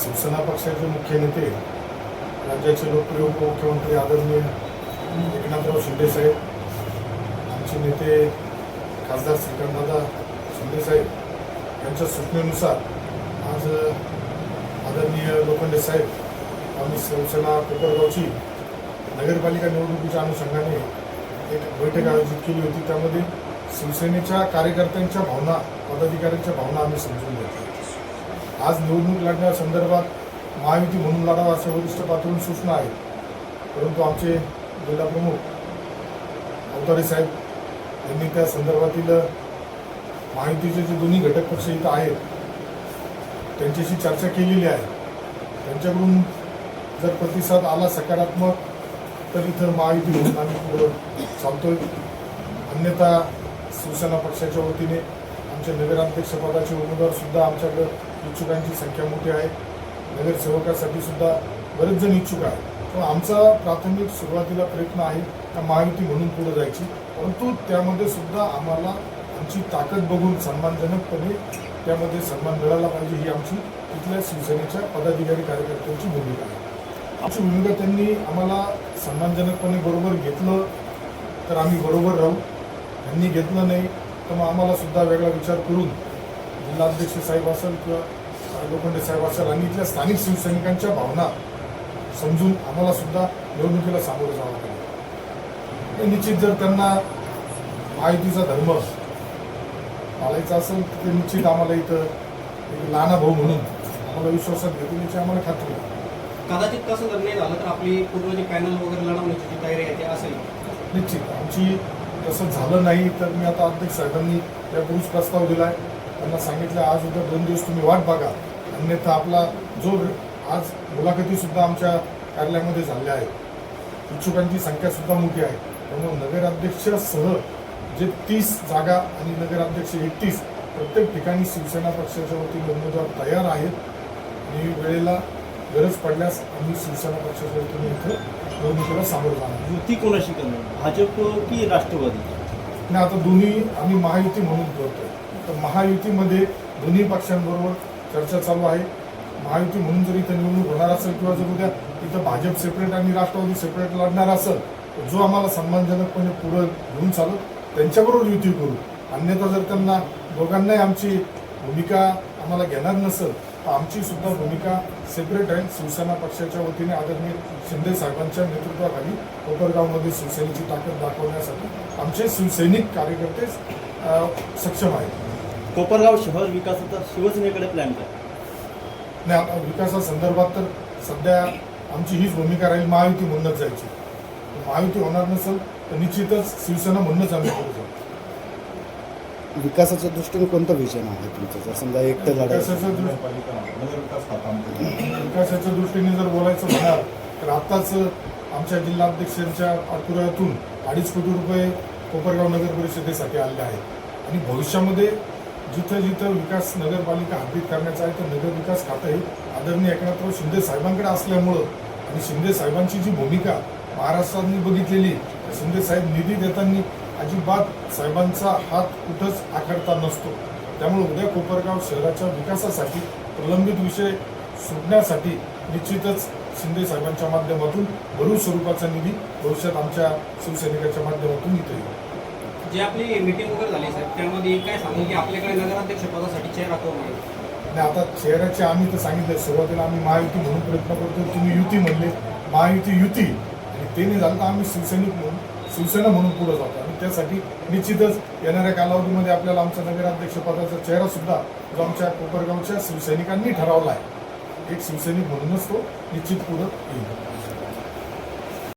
शिवसेना पक्षाचे मुख्य नेते राज्याचे लोकप्रिय उपमुख्यमंत्री आदरणीय एकनाथराव शिंदेसाहेब आमचे नेते खासदार श्रीकांतदादा शिंदेसाहेब यांच्या सूचनेनुसार आज आदरणीय लोखंडे साहेब आम्ही शिवसेना कोपरगावची नगरपालिका निवडणुकीच्या अनुषंगाने एक बैठक आयोजित केली होती. त्यामध्ये शिवसेनेच्या कार्यकर्त्यांच्या भावना पदाधिकाऱ्यांच्या भावना आम्ही समजून घेतल्या. आज निवडणूक लढण्यासंदर्भात महायुती म्हणून लढावा अशा वरिष्ठ पातळीवर सूचना आहेत. परंतु आमचे जिल्हाप्रमुख अवतारे साहेब यांनी त्या संदर्भातील महायुतीचे जे दोन्ही घटक पक्ष इथं आहेत त्यांच्याशी चर्चा केलेली आहे. त्यांच्याकडून जर प्रतिसाद आला सकारात्मक तर इथं महायुती म्हणून आम्ही पुढं चालतोय. अन्यथा शिवसेना पक्षाच्या वतीने आमच्या नगराध्यक्षपदाचे उमेदवारसुद्धा आमच्याकडं इच्छुकांची संख्या मोठी आहे. नगरसेवकासाठी सुद्धा बरेच जण इच्छुक आहे पण आमचा प्राथमिक सुरुवातीला प्रयत्न आहे का महायुती म्हणून पुढे जायची. परंतु त्यामध्ये सुद्धा आम्हाला आमची ताकद बघून सन्मानजनकपणे त्यामध्ये सन्मान मिळाला पाहिजे ही आमची तिथल्या शिवसेनेच्या पदाधिकारी कार्यकर्त्यांची भूमिका आहे. आमची भूमिका त्यांनी आम्हाला सन्मानजनकपणे बरोबर घेतलं तर आम्ही बरोबर राहू. त्यांनी घेतलं नाही तर मग आम्हाला सुद्धा वेगळा विचार करून जिल्हाध्यक्ष साहेब असेल किंवा लोखंडे साहेब असेल आणि इथल्या स्थानिक शिवसैनिकांच्या भावना समजून आम्हाला सुद्धा निवडणुकीला सामोरं जावं लागेल. निश्चित जर त्यांना महायुतीचा धर्म पाळायचा असेल तर ते निश्चित आम्हाला इथं एक लहाना भाऊ म्हणून आम्हाला विश्वासात घेतील याची आम्हाला खात्री कदाचित तसं जर नाही झालं तर आपली पूर्ण जे पॅनल वगैरे लढवण्याची जी तयारी आहे ती असेल. निश्चित. आमची तसं झालं नाही तर मी आता अध्यक्ष साहेबांनी यापूर्वीच प्रस्ताव दिला आहे त्यांना सांगितलं आज उद्या दोन दिवस तुम्ही वाट बघा. अन्यथा आपला जो आज मुलाखतीसुद्धा आमच्या कार्यालयामध्ये झाल्या आहेत. इच्छुकांची संख्यासुद्धा मोठी आहे. त्यामुळे नगराध्यक्षसह जे तीस जागा आणि नगराध्यक्ष एकतीस प्रत्येक ठिकाणी शिवसेना पक्षाच्या वतीने उमेदवार तयार आहेत. आणि वेळेला गरज पडल्यास आम्ही शिवसेना पक्षाच्या वतीने इथं निवडणुकीला सामोरं जाणार युती कोणाशी करणार? भाजप की राष्ट्रवादी आणि आता दोन्ही आम्ही महायुती म्हणून करतोय. तर महायुतीमध्ये दोन्ही पक्षांबरोबर चर्चा चालू आहे. महायुती म्हणून जर इथं निवडणूक होणार असेल किंवा जर उद्या इथं भाजप सेपरेट आणि राष्ट्रवादी सेपरेट लढणार असेल तर जो आम्हाला सन्मानजनकपणे पुढं घेऊन चालू त्यांच्याबरोबर युती करू. अन्यथा जर त्यांना दोघांनाही आमची भूमिका आम्हाला घेणार नसेल आमची सुद्धा भूमिका सेपरेट आहे. शिवसेना पक्षाच्या वतीने आदरणीय शिंदे साहेबांच्या नेतृत्वाखाली कोपरगावमध्ये शिवसेनेची ताकद दाखवण्यासाठी आमचे शिवसैनिक कार्यकर्ते सक्षम आहेत. कोपरगाव शहर विकासाचा शिवसेनेकडे प्लॅन काय? आता विकासासंदर्भात तर सध्या आमची हीच भूमिका राहील महायुती म्हणूनच जायची. महायुती होणार नसेल तर निश्चितच शिवसेना म्हणूनच आम्ही पुढे जाऊ. विकासाच्या दृष्टीने कोणतं विजन आहे तुमचं? जर समजा एकटं लढायचं विकासाच्या दृष्टी विकासाच्या दृष्टीने जर बोलायचं म्हणाल तर आत्ताच आमच्या जिल्हाध्यक्षांच्या पाठपुराव्यातून अडीच कोटी रुपये कोपरगाव नगर परिषदेसाठी आले आहेत. आणि भविष्यामध्ये जिथं जिथं विकास नगरपालिका हद्दीत करण्याचा आहे तर नगर विकास खातं हे आदरणीय एकनाथराव शिंदे साहेबांकडे असल्यामुळं आणि शिंदे साहेबांची जी भूमिका महाराष्ट्राने बघितलेली शिंदे साहेब निधी देताना अजिबात साहेबांचा हात कुठंच आखडता नसतो. त्यामुळे उद्या कोपरगाव शहराच्या विकासासाठी प्रलंबित विषय सुटण्यासाठी निश्चितच शिंदे साहेबांच्या माध्यमातून भरू स्वरूपाचा निधी भविष्यात आमच्या शिवसैनिकाच्या माध्यमातून इथे येईल. जे आपली मिटिंग वगैरे झाली साहेब त्यामध्ये काय सांगू की आपल्याकडे नगराध्यक्ष पदासाठी चेहरा कोण आहे? आणि आता चेहऱ्याचे आम्ही तर सांगितलं सुरुवातीला आम्ही महायुती म्हणून प्रयत्न करतो तुम्ही युती म्हणले महायुती युती. आणि ते नाही झालं तर आम्ही शिवसैनिक म्हणून शिवसेना म्हणून पुढे जातो. आणि त्यासाठी निश्चितच येणाऱ्या कालावधीमध्ये आपल्याला आमच्या नगराध्यक्षपदाचा चेहरा चेहरासुद्धा जो आमच्या कोपरगावच्या शिवसैनिकांनी ठरवला आहे. एक शिवसैनिक म्हणूनच तो निश्चित पुढं येईल.